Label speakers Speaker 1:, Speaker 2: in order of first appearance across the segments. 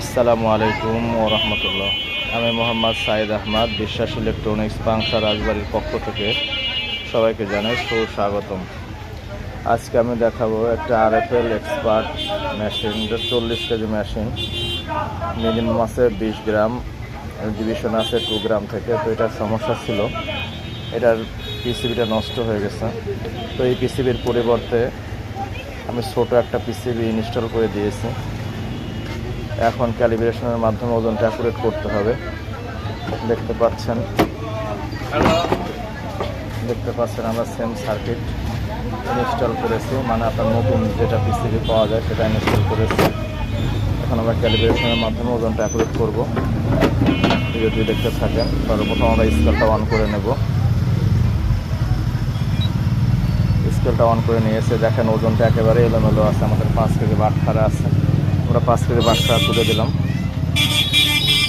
Speaker 1: আসসালামু আলাইকুম ও রহমতুল্লাহ। আমি মোহাম্মদ সাইদ আহমদ, বিশ্বাস ইলেকট্রনিক্স পাংশা রাজবাড়ির পক্ষ থেকে সবাইকে জানাই সুস্বাগতম। আজকে আমি দেখাবো একটা আরএফএল এক্সপার্ট মেশিন চল্লিশ কেজি মেশিন। মিনিমাম আছে বিশ গ্রাম ডিভিশন আছে টু গ্রাম থেকে, তো এটার সমস্যা ছিল। এটার পিসিবিটা নষ্ট হয়ে গেছে। তো এই পিসিবির পরিবর্তে আমি ছোটো একটা পিসিবি ইনস্টল করে দিয়েছি। এখন ক্যালিব্রেশনের মাধ্যমে ওজনটা অ্যাকুরেট করতে হবে। দেখতে পাচ্ছেন। দেখতে পাচ্ছেন আমরা সেম সার্কিট ইনস্টল করেছি। মানে আপনার নতুন যেটা পিসিবি পাওয়া যায় সেটা ইনস্টল করেছি। এখন আমরা ক্যালিব্রেশনের মাধ্যমে ওজনটা অ্যাকুরেট করব। যদি দেখতে থাকেন সর্বপ্রথম আমরা স্কেলটা অন করে নেব। স্কেলটা অন করে নিয়ে এসে দেখেন ওজনটা একেবারে এলোমেলো আছে আমাদের পাঁচ কেজি বাটখারা আছে। আমরা পাঁচ কেজি বাটখারা তুলে দিলাম।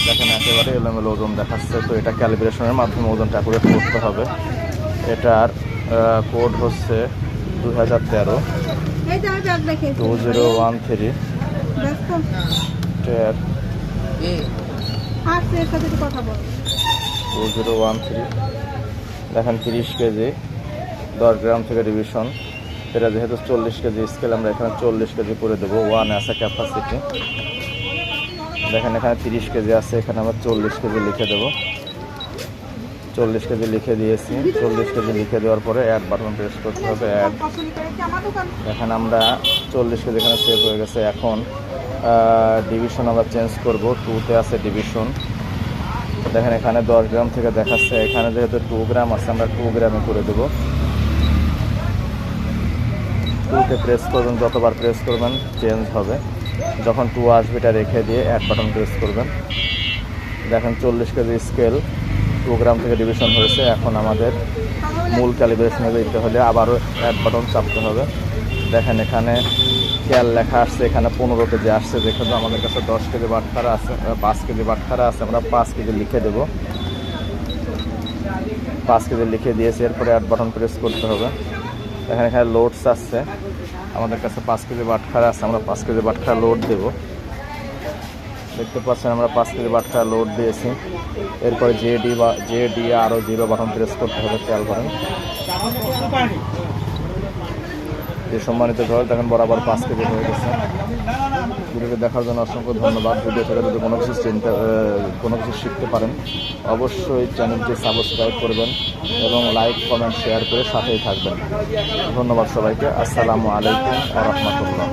Speaker 1: দেখেন একেবারে এলোমেলো ওজন দেখাচ্ছে। তো এটা ক্যালিব্রেশনের মাধ্যমে ওজনটা অ্যাকুরেট করতে হবে। এটার কোড হচ্ছে দু হাজার তেরো। Two zero one three. Two zero one three. দেখেন তিরিশ কেজি, দশ গ্রাম থেকে ডিভিশন। এটা যেহেতু চল্লিশ কেজি স্কেল আমরা এখানে চল্লিশ কেজি করে দেবো। ওয়ান আছে ক্যাপাসিটি দেখেন, এখানে তিরিশ কেজি আছে, এখানে আমরা চল্লিশ কেজি লিখে দেবো। চল্লিশ কেজি লিখে দিয়েছি। চল্লিশ কেজি লিখে দেওয়ার পরে অ্যাড বাটন প্রেস করতে হবে অ্যাড এখন আমরা চল্লিশ কেজি এখানে সেভ হয়ে গেছে। এখন ডিভিশন আমরা চেঞ্জ করব। টুতে আছে ডিভিশন দেখেন, এখানে দশ গ্রাম থেকে দেখাচ্ছে। এখানে যেহেতু টু গ্রাম আছে, আমরা টু গ্রামে করে দেবো। টুতে প্রেস করবেন, যতবার প্রেস করবেন চেঞ্জ হবে। যখন টু আসবে, এটা রেখে দিয়ে এক বাটন প্রেস করবেন। দেখেন চল্লিশ কেজি স্কেল টু গ্রাম থেকে ডিভিশন হয়েছে। এখন আমাদের মূল ক্যালিব্রেশনে দিতে হলে আবারও এক বাটন চাপতে হবে। দেখেন এখানে খেয়াল লেখা আসছে, এখানে পনেরো কেজি আসছে। যেখানে আমাদের কাছে দশ কেজি বাটখারা আছে পাঁচ কেজি বাটখারা আছে। আমরা পাঁচ কেজি লিখে দেব। পাঁচ কেজি লিখে দিয়েছি, এরপরে অ্যাড বাটন প্রেস করতে হবে। এখানে এখানে লোডস আসছে আমাদের কাছে পাঁচ কেজি বাটখারা আছে, আমরা পাঁচ কেজি বাটখারা লোড দেবো। দেখতে পাচ্ছেন আমরা পাঁচ কেজি বাটখারা লোড দিয়েছি। এরপরে জে ডি বা জে ডি আরও জিরো বাটন প্রেস করতে হবে, খেয়াল করেন। যে সম্মানিত ঘর দেখেন বরাবর পাঁচ কেজি হয়ে গেছে। ভিডিওটি দেখার জন্য অসংখ্য ধন্যবাদ। ভিডিও থেকে যদি কোনো কিছু চিন্তা কোনো কিছু শিখতে পারেন, অবশ্যই চ্যানেলটি সাবস্ক্রাইব করবেন এবং লাইক, কমেন্ট, শেয়ার করে সাথেই থাকবেন। ধন্যবাদ সবাইকে। আসসালামু আলাইকুম রহমতুল্লাহ।